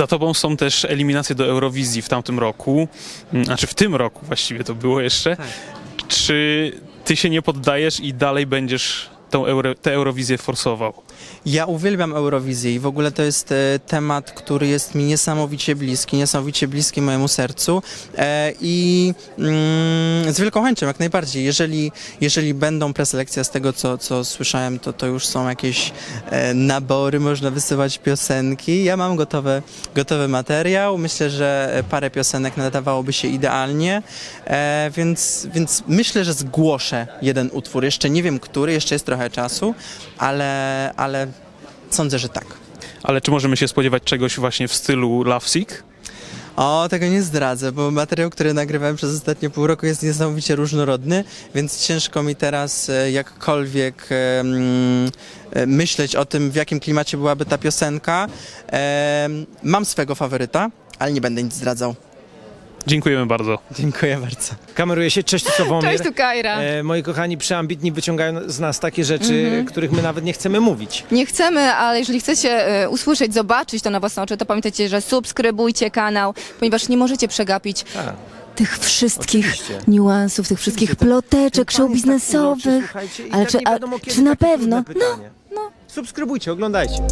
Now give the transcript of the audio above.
Za tobą są też eliminacje do Eurowizji w tamtym roku, Mm, znaczy w tym roku właściwie to było jeszcze. Tak. Czy ty się nie poddajesz i dalej będziesz tą Euro, tę Eurowizję forsował? Ja uwielbiam Eurowizję i w ogóle to jest e, temat, który jest mi niesamowicie bliski, niesamowicie bliski mojemu sercu e, i mm, z wielką chęcią jak najbardziej. Jeżeli, jeżeli będą preselekcja z tego, co, co słyszałem, to to już są jakieś e, nabory, można wysyłać piosenki. Ja mam gotowy, gotowy materiał, myślę, że parę piosenek nadawałoby się idealnie, e, więc, więc myślę, że zgłoszę jeden utwór. Jeszcze nie wiem, który, jeszcze jest trochę czasu, ale, ale sądzę, że tak. Ale czy możemy się spodziewać czegoś właśnie w stylu Lovesick? O, tego nie zdradzę, bo materiał, który nagrywałem przez ostatnie pół roku jest niesamowicie różnorodny, więc ciężko mi teraz e, jakkolwiek e, myśleć o tym, w jakim klimacie byłaby ta piosenka. Mam swego faworyta, ale nie będę nic zdradzał. Dziękujemy bardzo. Dziękuję bardzo. Kameruje się, cześć tu Sławomir. Cześć, tu Kajra. E, moi kochani, przeambitni wyciągają z nas takie rzeczy, Mhm. których my nawet nie chcemy mówić. Nie chcemy, ale jeżeli chcecie e, usłyszeć, zobaczyć to na własne oczy, to pamiętajcie, że subskrybujcie kanał, ponieważ nie możecie przegapić Tak. tych wszystkich Oczywiście. niuansów, tych wszystkich Oczywiście, ploteczek show biznesowych. Ale tak czy- a- czy na pewno? trudne pytanie. Subskrybujcie, oglądajcie.